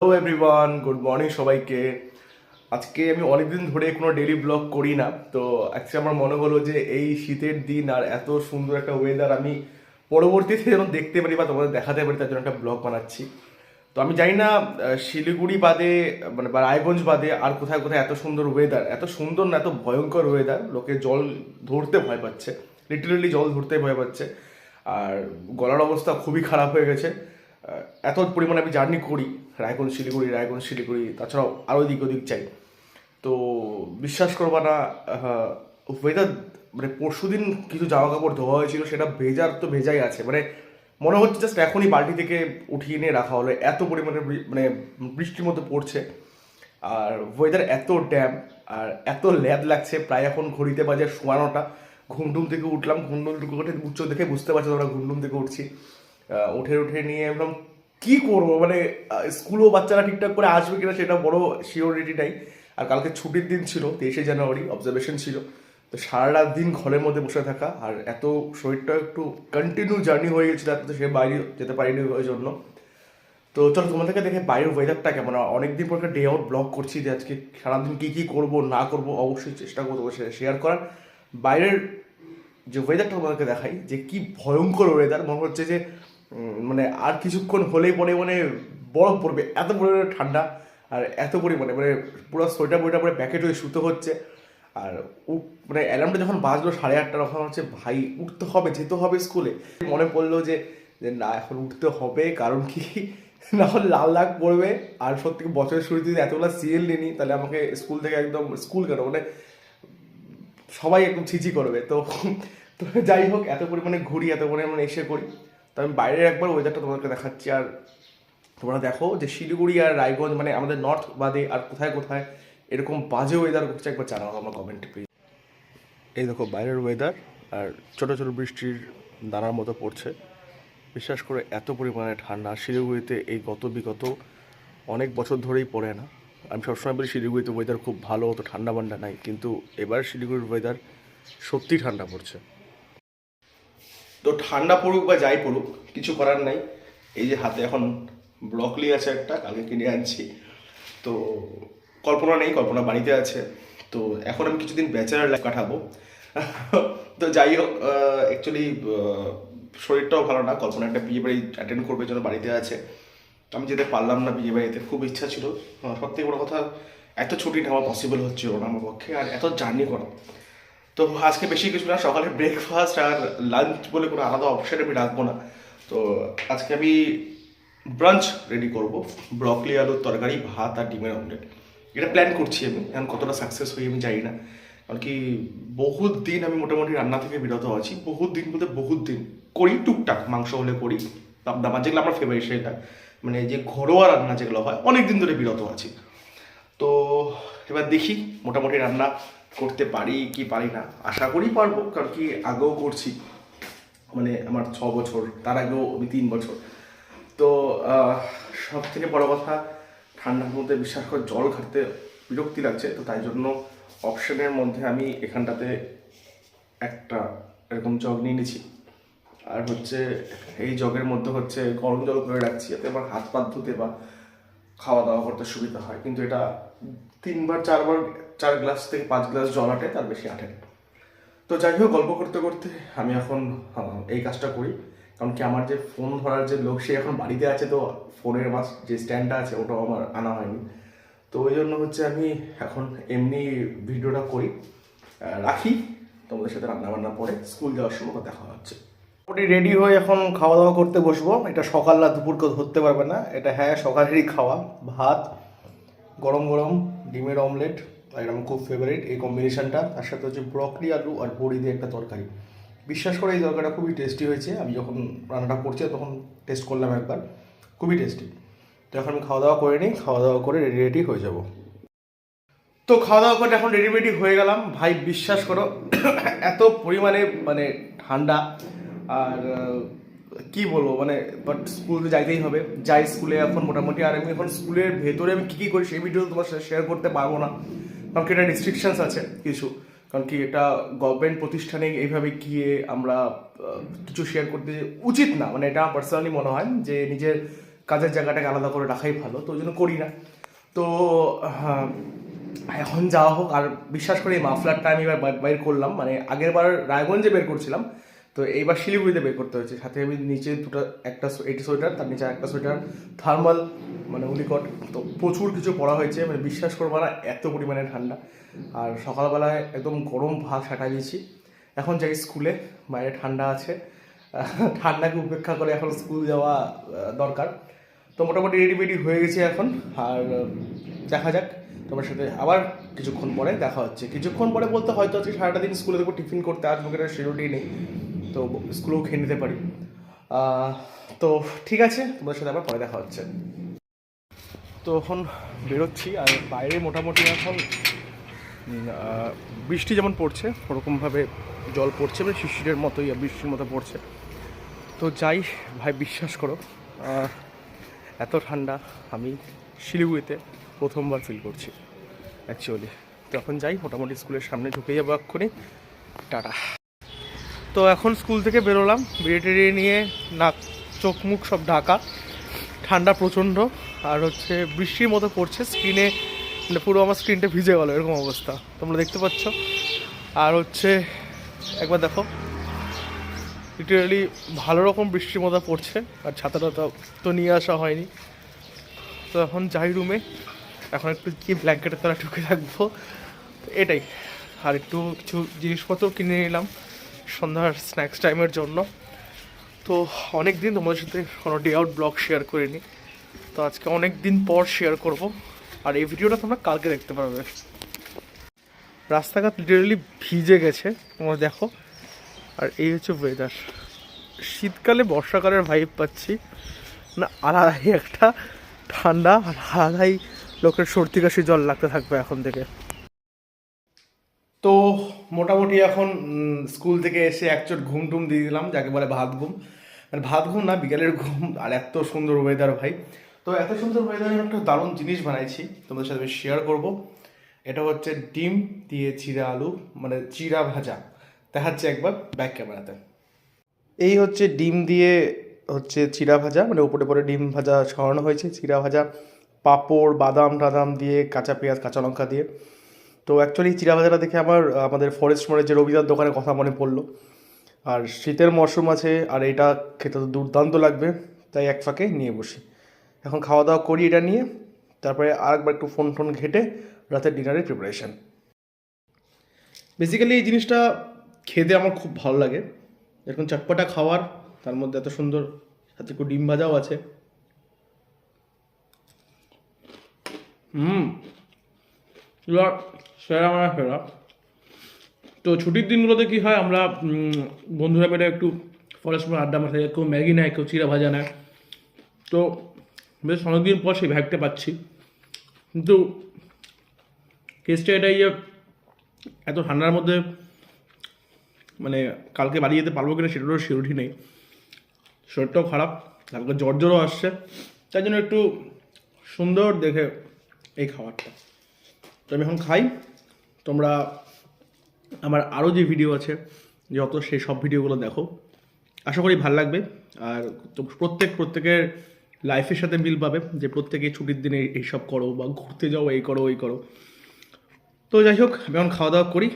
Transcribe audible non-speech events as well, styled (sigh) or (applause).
Hello everyone good morning সবাইকে। আজকে আমি অনেকদিন ধরে কোনো ডেলি ব্লগ করি না, তো আজকে আমার মনে হলো যে এই শীতের দিন আর এত সুন্দর একটা ওয়েদার আমি পরবর্তীতে যেন দেখতে পারি বা তোমাদের দেখাতে পারি, তার জন্য একটা ব্লগ বানাচ্ছি। তো আমি জানি না শিলিগুড়ি বাদে মানে বা রায়গঞ্জ বাদে আর কোথায় কোথায় এত সুন্দর ওয়েদার এত সুন্দর না, এত ভয়ঙ্কর ওয়েদার লোকে জল ধরতে ভয় পাচ্ছে লিটারেলি জল ধরতে ভয় পাচ্ছে। আর গলার অবস্থা খুবই খারাপ হয়ে গেছে। এত পরিমাণে আমি জার্নি করি। রায়গঞ্জ, শিলিগুড়ি রায়গঞ্জ, শিলিগুড়ি, তাছাড়াও আরও দিক ওদিক চাই তো বিশ্বাস করবা না ওয়েদার মানে পরশু দিন কিছু জামা কাপড় ধোয়া হয়েছিল, সেটা ভেজার তো ভেজাই আছে। মানে মনে হচ্ছে জাস্ট এখনই বালতি থেকে উঠিয়ে নিয়ে রাখা হলো। এত পরিমাণে মানে বৃষ্টির মধ্যে পড়ছে। আর ওয়েদার এত ড্যাম আর এত ল্যাদ লাগছে। প্রায় এখন ঘড়িতে বাজে শোয়ানোটা ঘুমটুম থেকে উঠলাম ঘুমটুম উঠে উচ্চ দেখে বুঝতে পারছ তোমরা ঘুমটুম থেকে উঠছি। উঠে উঠে নিয়ে একদম কি করব? মানে স্কুলও বাচ্চারা ঠিকঠাক করে আসবে কিনা সেটা বড় সিওরিটি নাই। আর কালকে ছুটির দিন ছিল, তেইশে জানুয়ারি অবজারভেশন ছিল। তো সারাটা দিন ঘরের মধ্যে বসে থাকা, আর এত শরীরটা একটু কন্টিনিউ জার্নি হয়ে গেছিল, এত সে বাইরে যেতে পারিনি ওই জন্য। তো চলো, তোমাদেরকে দেখে বাইরের ওয়েদারটা কেমন? অনেকদিন পর একটা ডে আউট ব্লগ করছি যে আজকে সারাদিন কী কী করব, না করব, অবশ্যই চেষ্টা করব সেটা শেয়ার করার। বাইরের যে ওয়েদারটা তোমাদেরকে দেখাই, যে কি ভয়ঙ্কর ওয়েদার মনে হচ্ছে যে মানে আর কিছুক্ষণ হলেই পরে মানে বরফ পড়বে, এত পরিমাণে ঠান্ডা আর এত পরিমাণে মানে পুরো সোয়েটার বইটা পরে প্যাকেট হয়ে শুতে হচ্ছে। আর মানে অ্যালার্মটা যখন বাজলো সাড়ে আটটা, তখন হচ্ছে, ভাই, উঠতে হবে, যেতে হবে স্কুলে। মনে পড়ল যে যে না, এখন উঠতে হবে, কারণ কি? (laughs) না লাল দাগ পড়বে। আর সত্যি বছরের শুরুতে যদি এতগুলো সিরিয়াল নিই, তাহলে আমাকে স্কুল থেকে একদম, স্কুল কেন মানে সবাই একদম ছিচি করবে। তো (laughs) তো যাই হোক, এত পরিমাণে ঘুরি, এত পরিমাণে এসে করি তো আমি বাইরের একবার ওয়েদারটা তোমাদেরকে দেখাচ্ছি। আর তোমরা দেখো যে শিলিগুড়ি আর রায়গঞ্জ মানে আমাদের নর্থ বাদে আর কোথায় কোথায় এরকম বাজে ওয়েদার করছে একবার জানাও আমার কমেন্টে প্লিজ এই দেখো বাইরের ওয়েদার আর ছোটো ছোটো বৃষ্টির দানার মতো পড়ছে। বিশ্বাস করে, এত পরিমাণে ঠান্ডা। শিলিগুড়িতে এই গত বিগত অনেক বছর ধরেই পড়ে না। আমি সবসময় বলি শিলিগুড়িতে ওয়েদার খুব ভালো, অত ঠান্ডা বান্ডা নাই। কিন্তু এবার শিলিগুড়ির ওয়েদার সত্যি ঠান্ডা পড়ছে। তো ঠান্ডা পড়ুক বা যাই পড়ুক, কিছু করার নাই। এই যে হাতে এখন ব্রকলি আছে একটা, কালকে কিনে আনছি। তো কল্পনা নেই, কল্পনা বাড়িতে আছে। তো এখন আমি কিছুদিন ব্যাচেলার লাইফ কাটাবো। তো যাই হোক অ্যাকচুয়ালি শরীরটাও ভালো না। কল্পনা একটা বিয়ে বাড়ি অ্যাটেন্ড করবে জন্য বাড়িতে আছে। আমি যেতে পারলাম না বিয়ে বাড়িতে, খুব ইচ্ছা ছিল। সব থেকে বড় কথা, এত ছুটি নেওয়া পসিবল হচ্ছিল না আমার পক্ষে, আর এত জার্নি করা। তো আজকে বেশি কিছু না, সকালে ব্রেকফাস্ট আর লাঞ্চ বলে কোনো আলাদা অপশন আমি রাখব না। তো আজকে আমি ব্রাঞ্চ রেডি করব ব্রকলি আলুর তরকারি, ভাত আর ডিমের অমলেট এটা প্ল্যান করছি আমি, এখন কতটা সাকসেস হই আমি জানি না। কারণ কি বহুত দিন আমি মোটামুটি রান্না থেকে বিরত আছি, বহুত দিন বলতে বহুত দিন। করি টুকটাক, মাংস হলে করি। দামা যেগুলো আমার ফেভারিট সেটা। মানে যে ঘরোয়া রান্না যেগুলো হয়, অনেক দিন ধরে বিরত আছি। তো এবার দেখি মোটামুটি রান্না করতে পারি কি পারি না, আশা করি পারব, কারণ কি আগেও করছি। মানে আমার ছ বছর, তার আগেও আমি তিন বছর। তো সব থেকে বড় কথা ঠান্ডার মধ্যে বিশ্বাস করে, জল ঘাটতে বিরক্তি লাগছে, তো তাই জন্য অপশনের মধ্যে আমি এখানটাতে একটা এরকম জগ নিয়ে নিয়েছি। আর হচ্ছে, এই জগের মধ্যে হচ্ছে গরম জল করে রাখছি, যাতে আমার হাত পা ধুতে বা খাওয়া দাওয়া করতে সুবিধা হয়। কিন্তু এটা তিনবার, চারবার চার গ্লাস থেকে পাঁচ গ্লাস জল আটে, তার বেশি আটে না। তো যাই হোক, গল্প করতে করতে আমি এখন এই কাজটা করি। কারণ কি আমার যে ফোন ধরার যে লোক, সে এখন বাড়িতে আছে তো ফোনের মাস যে স্ট্যান্ডটা আছে, ওটাও আমার আনা হয়নি। তো ওই জন্য হচ্ছে আমি এখন এমনি ভিডিওটা করি রাখি। তোমাদের সাথে রান্না বান্না পরে স্কুল যাওয়ার সময় দেখা হচ্ছে। মোটামুটি রেডি হয়ে এখন খাওয়া দাওয়া করতে বসবো। এটা সকাল না দুপুর ধরতে পারবে না। এটা হ্যাঁ সকালেরই খাওয়া। ভাত, গরম গরম, ডিমের অমলেট এটা আমার খুব ফেভারিট এই কম্বিনেশনটা তার সাথে হচ্ছে ব্রকলি আলু আর বড়ি দিয়ে একটা তরকারি। বিশ্বাস করে এই তরকারিটা খুবই টেস্টি হয়েছে। আমি যখন রান্নাটা করছি, তখন টেস্ট করলাম একবার। খুবই টেস্টি তো এখন আমি খাওয়া দাওয়া করে নিই। খাওয়া দাওয়া করে রেডি রেডি হয়ে যাব। তো খাওয়া দাওয়া করে এখন রেডি রেডি হয়ে গেলাম। ভাই, বিশ্বাস করো, (coughs) এত পরিমাণে মানে ঠান্ডা আর কি বলব? মানে বাট স্কুল তো যাইতেই হবে। যাই স্কুলে এখন মোটামুটি। আর আমি এখন স্কুলের ভেতরে আমি কী কী করি, সেই ভিডিও তোমার সাথে শেয়ার করতে পারব না। কারণ কি এটা রেস্ট্রিকশনস আছে কিছু। কারণ কি এটা গভর্নমেন্ট প্রতিষ্ঠানে এইভাবে গিয়ে আমরা কিছু শেয়ার করতে উচিত না। মানে এটা পার্সোনালি মনে হয় যে নিজের কাজের জায়গাটাকে আলাদা করে রাখাই ভালো তো ওই জন্য করি না। তো হ্যাঁ, এখন যাওয়া হোক আর বিশ্বাস করে এই মাফলারটা আমি এবার বা- বের করলাম। মানে আগের বার রায়গঞ্জে বের করছিলাম। তো এইবার শিলিগুড়িতে বের করতে হয়েছে। সাথে আমি নিচে দুটো, একটা এইটি সোয়েটার তার নিচে একটা সোয়েটার থার্মাল মানে উলিকট। তো প্রচুর কিছু পড়া হয়েছে মানে বিশ্বাস করব না, এত পরিমাণে ঠান্ডা। আর সকালবেলায় একদম গরম ভাত সাটা দিয়েছি। এখন যাই স্কুলে বাইরে ঠান্ডা আছে। ঠান্ডাকে উপেক্ষা করে এখন স্কুল যাওয়া দরকার। তো মোটামুটি রেডি মেডি হয়ে গেছে এখন। আর দেখা যাক, তোমার সাথে আবার কিছুক্ষণ পরে দেখা হচ্ছে। কিছুক্ষণ পরে বলতে হয়তো আজকে সারাটা দিন স্কুলে দেখব টিফিন করতে আসব কিনা সেরোটি নেই। তো স্কুলেও খেয়ে নিতে পারি। তো ঠিক আছে, তোমাদের সাথে আবার পরে দেখা হচ্ছে। তো এখন বেরোচ্ছি, আর বাইরে মোটামুটি এখন বৃষ্টি যেমন পড়ছে, ওরকমভাবে জল পড়ছে মানে শিশিরের মতোই বৃষ্টির মতো পড়ছে। তো যাই, ভাই বিশ্বাস করো এত ঠান্ডা, আমি শিলিগুড়িতে প্রথমবার ফিল করছি অ্যাকচুয়ালি তো এখন যাই, মোটামুটি স্কুলের সামনে ঢুকে যাব এক্ষুনি। টাটা। তো এখন স্কুল থেকে বেরোলাম বেরিয়ে নিয়ে নাক, চোখ মুখ সব ঢাকা। ঠান্ডা প্রচণ্ড, আর হচ্ছে বৃষ্টির মতো পড়ছে, স্ক্রিনে মানে পুরো আমার স্ক্রিনটা ভিজে গেলো, এরকম অবস্থা। তোমরা দেখতে পাচ্ছ? আর হচ্ছে, একবার দেখো। লিটারালি ভালো রকম বৃষ্টির মতো পড়ছে, আর ছাতাটা তো নিয়ে আসা হয়নি। তো এখন যাই রুমে এখন একটু কি ব্ল্যাঙ্কেটের তারা ঢুকে থাকব এটাই। আর একটু কিছু জিনিসপত্র কিনে নিলাম। সন্ধ্যার স্ন্যাক্স টাইমের জন্য। তো অনেক দিন তোমাদের সাথে কোনো ডে আউট ব্লগ শেয়ার করিনি। তো আজকে অনেক দিন পর শেয়ার করব। আর এই ভিডিওটা তোমরা কালকে দেখতে পারবে। রাস্তাঘাট লিটারালি ভিজে গেছে। তোমরা দেখো। আর এই হচ্ছে ওয়েদার শীতকালে বর্ষাকালের ভাইব পাচ্ছি। না, আলাদাই একটা ঠান্ডা আর আলাদাই লোকের সর্দি কাশি জল লাগতে থাকবে এখন থেকে। তো মোটামুটি এখন স্কুল থেকে এসে একচোট ঘুম টুম দিয়ে দিলাম, যাকে বলে ভাত ঘুম। মানে ভাত ঘুম না, বিকালের ঘুম, আর এত সুন্দর ওয়েদার ভাই। তো এত সুন্দর ওয়েদারে একটা দারুণ জিনিস বানাইছি, তোমাদের সাথে আমি শেয়ার করব। এটা হচ্ছে ডিম দিয়ে চিরা আলু মানে চিরা ভাজা। দেখাচ্ছে একবার ব্যাক ক্যামেরাতে এই হচ্ছে ডিম দিয়ে হচ্ছে চিরা ভাজা মানে উপরে পরে ডিম ভাজা ছড়ানো হয়েছে। চিরা ভাজা, পাঁপড়, বাদাম, টাদাম দিয়ে, কাঁচা পেঁয়াজ, কাঁচা লঙ্কা দিয়ে। তো অ্যাকচুয়ালি চিরা ভাজাটা দেখে আমার আমাদের ফরেস্ট মোড়ের যে রবিদার দোকানের কথা মনে পড়ল। আর শীতের মরশুম আছে, আর এটা খেতে তো দুর্দান্ত লাগবে, তাই এক ফাঁকে নিয়ে বসি। এখন খাওয়া দাওয়া করি এটা নিয়ে, তারপরে আরেকবার একটু ফোন টোন ঘেটে রাতের ডিনারের প্রিপারেশন বেসিক্যালি এই জিনিসটা খেতে আমার খুব ভালো লাগে। এরকম চটপটা খাওয়ার, তার মধ্যে এত সুন্দর সাথে একটু ডিম ভাজাও আছে। হুম। সেরা মানে সেরা তো ছুটির দিনগুলোতে কি হয়, আমরা বন্ধুরা মিলে একটু ফরেস্ট আড্ডা মারতে কেউ ম্যাগি নেয়, কেউ চিরা ভাজা নেয়। তো বেশ অনেকদিন পর সেই ভ্যাগটা পাচ্ছি। কিন্তু কেসটা এটাই যে এত ঠান্ডার মধ্যে মানে কালকে বাড়ি যেতে পারব কিনা সেটারও সিউরিটি নেই। শরীরটাও খারাপ, কালকে জ্বর জ্বরও আসছে। তাই জন্য একটু সুন্দর দেখে এই খাবারটা। তো আমি এখন খাই। তোমরা আমার আরও যে ভিডিও আছে, যত সেই সব ভিডিওগুলো দেখো। আশা করি ভালো লাগবে। আর প্রত্যেক, প্রত্যেকের লাইফের সাথে মিল পাবে যে প্রত্যেকে ছুটির দিনে এইসব করো বা ঘুরতে যাও, এই করো এই করো। তো যাই হোক, আমি এখন খাওয়া দাওয়া করি।